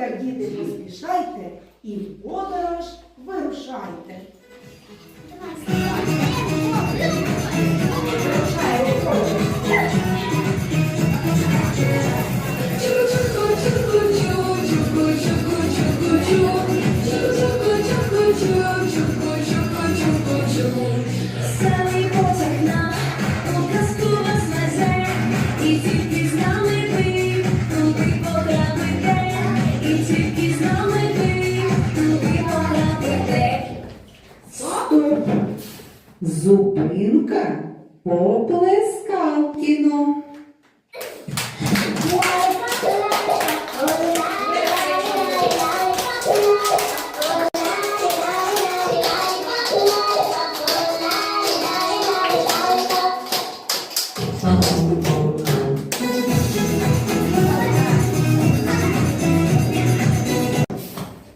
ласка, діти, поспішайте і в подорож вирушайте. Зупинка Поплескалкіно.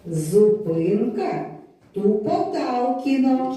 Зупинка Тупоталкіно.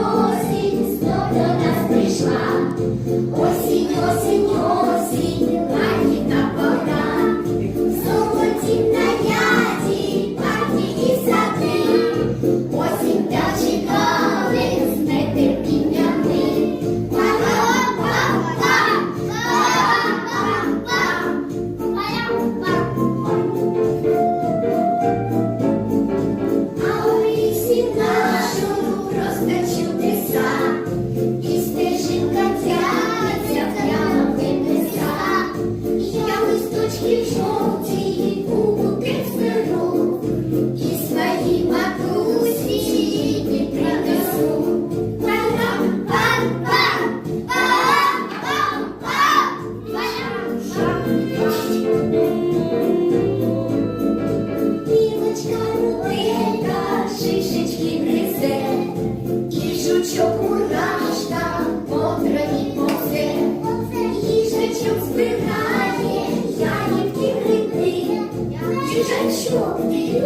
їжачок, ти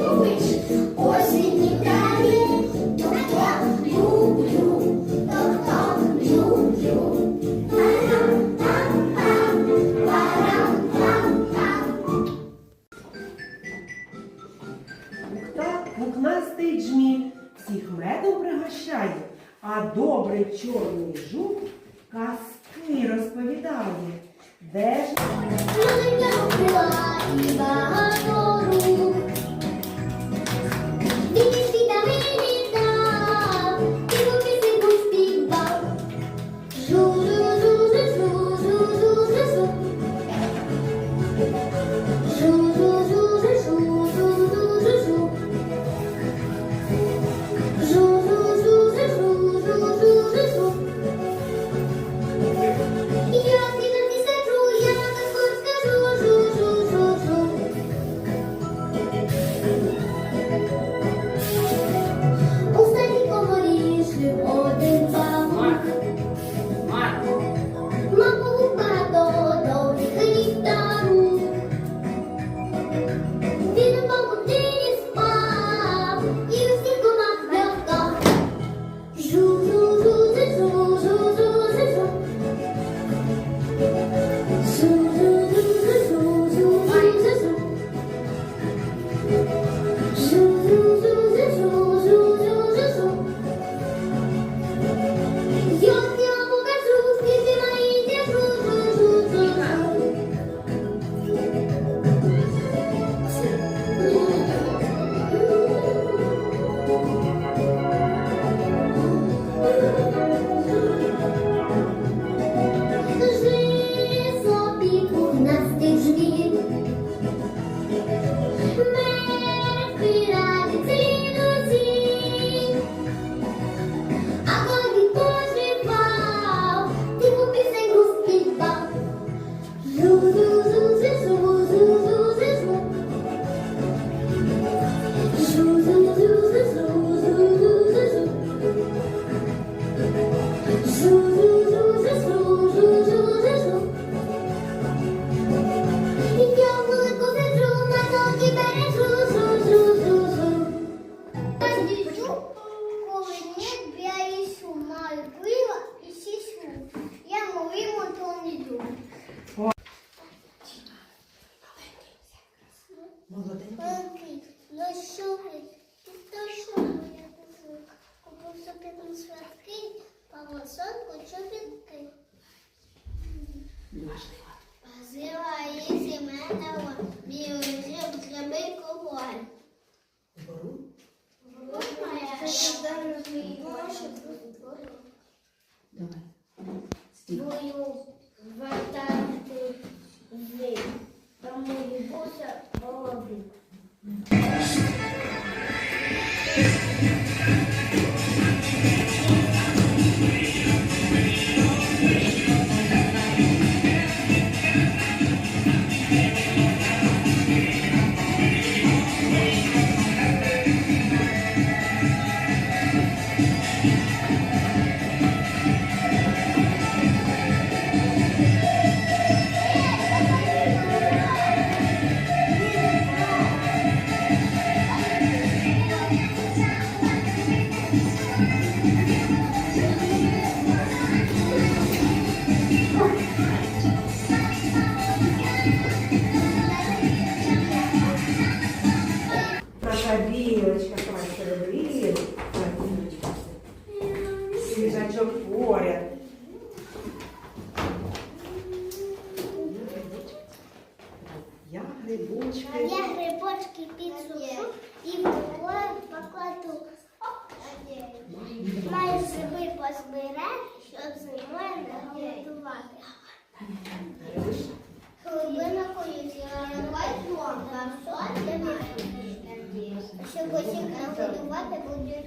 далі, Ток-ток, всіх медом пригощає, а добрий чорний жук казки розповідає. Де ж? Маленька і. Давай. Стій. Бою вертати з тому відбувся голові. Грибочки. А я грибочки підсушу і покладу. Маю гриби позбирати, щоб зимою не готувати. Глибинкою зіронувати щоб усіх нагодувати будуть.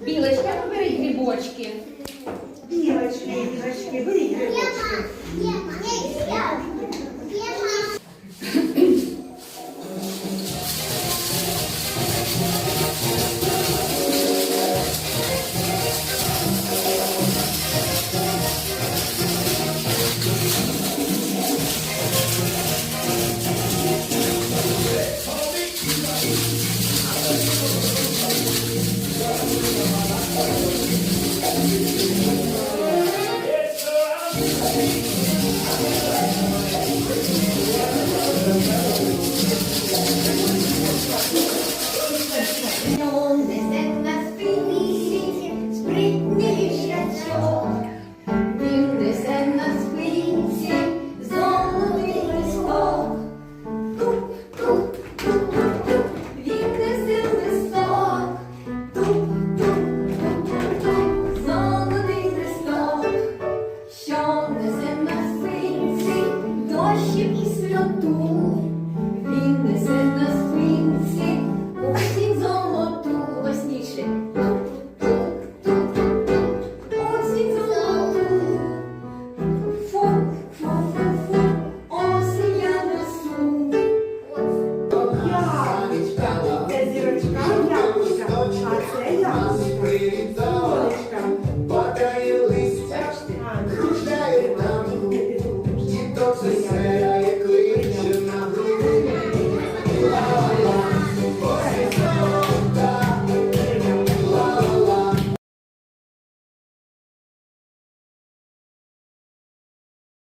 Білочка, ну бери грибочки. Thank you. to say.